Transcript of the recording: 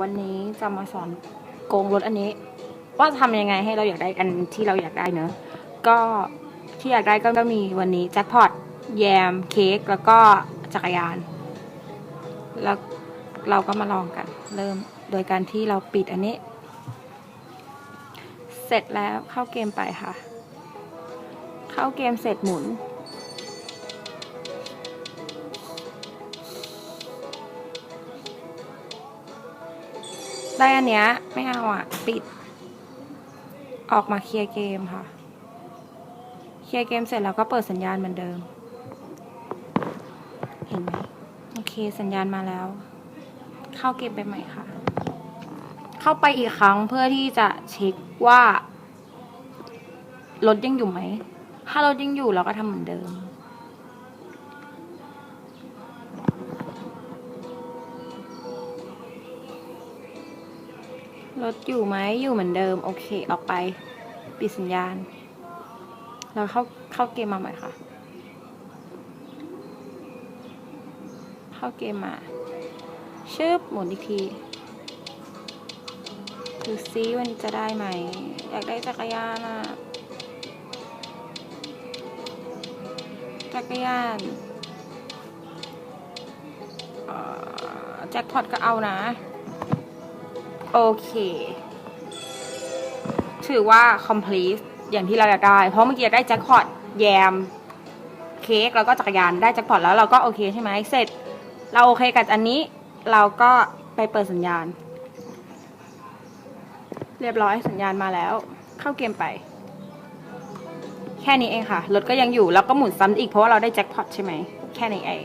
วันนี้จะมาสอนโกงรถอันนี้ ว่าจะทำยังไงให้เราอยากได้อันที่เราอยากได้เนอะก็ที่อยากได้ก็ก็มีวันนี้แจ็คพอตแยมเค้กแล้วก็จักรยาน แล้วเราก็มาลองกัน เริ่มโดยการที่เราปิดอันนี้ เสร็จแล้วเข้าเกมไปค่ะ เข้าเกมเสร็จหมุน ได้อันเนี้ย ไม่เอาอะ ปิด ออกมาเคลียร์เกมค่ะ เคลียร์เกมเสร็จแล้วก็เปิดสัญญาณเหมือนเดิม เห็นไหมโอเคสัญญาณมาแล้ว เข้าเกมไปใหม่ค่ะ เข้าไปอีกครั้งเพื่อที่จะเช็คว่ารถยังอยู่ไหม ถ้ารถยังอยู่เราก็ทำเหมือนเดิม รถอยู่ไหมอยู่เหมือนเดิม โอเค ออกไป ปิดสัญญาณแล้วเข้าเข้าเกมมาใหม่ค่ะ เข้าเกมมาชึบหมุนอีกทีดูซิวันนี้จะได้ไหม อยากได้จักรยานอะจักรยานแจ็คพอตก็เอานะ โอเค ถือว่า complete อย่างที่เราอยากได้ เพราะเมื่อกี้ได้แจ็คพอตแยม เค้กแล้วก็จักรยานได้แจ็คพอตแล้วเราก็โอเคใช่ไหมเสร็จ เราโอเคกับอันนี้ เราก็ไปเปิดสัญญาณ เรียบร้อยสัญญาณมาแล้ว เข้าเกมไป แค่นี้เองค่ะรถก็ยังอยู่แล้วก็หมุนซ้ำอีกเพราะว่าเราได้แจ็คพอตใช่ไหมแค่นี้เอง